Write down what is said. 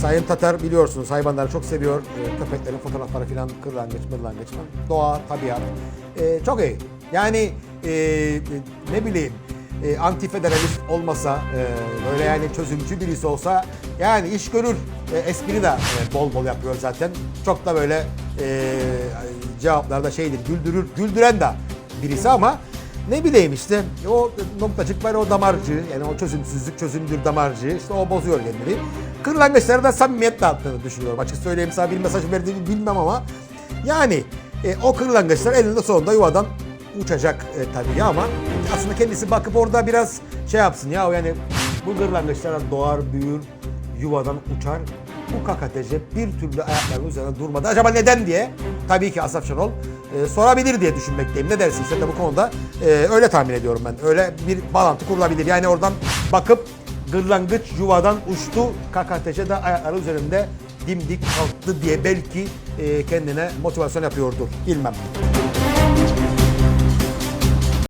Sayın Tatar biliyorsunuz hayvanları çok seviyor. E, köpeklerin fotoğrafları falan kırlangıç mırlangıç. Doğa, tabiat. E, çok iyi. Yani e, ne bileyim e, antifederalist olmasa e, böyle yani çözümcü birisi olsa yani iş görür. E, espri de e, bol bol yapıyor zaten. Çok da böyle e, cevaplarda şeydir güldürür. Güldüren de birisi ama ne bileyim işte o noktacık var o damarcı yani o çözümsüzlük çözümdür damarcı işte o bozuyor kendini. Kırlangıçlara da samimiyet dağıttığını düşünüyorum. Açık söyleyeyim sana bir mesaj verdiğini bilmem ama yani e, o kırlangıçlar elinde sonunda yuvadan uçacak e, tabii ama aslında kendisi bakıp orada biraz şey yapsın ya yani bu kırlangıçlar doğar büyür yuvadan uçar. Bu kakatece bir türlü ayaklarının üzerinde durmadı. Acaba neden diye tabii ki Asaf Şenol e, sorabilir diye düşünmekteyim. Ne dersin sen de bu konuda e, öyle tahmin ediyorum ben. Öyle bir bağlantı kurulabilir. Yani oradan bakıp gırlangıç yuvadan uçtu. KKTC de ayakları üzerinde dimdik kalktı diye belki e, kendine motivasyon yapıyordur. Bilmem.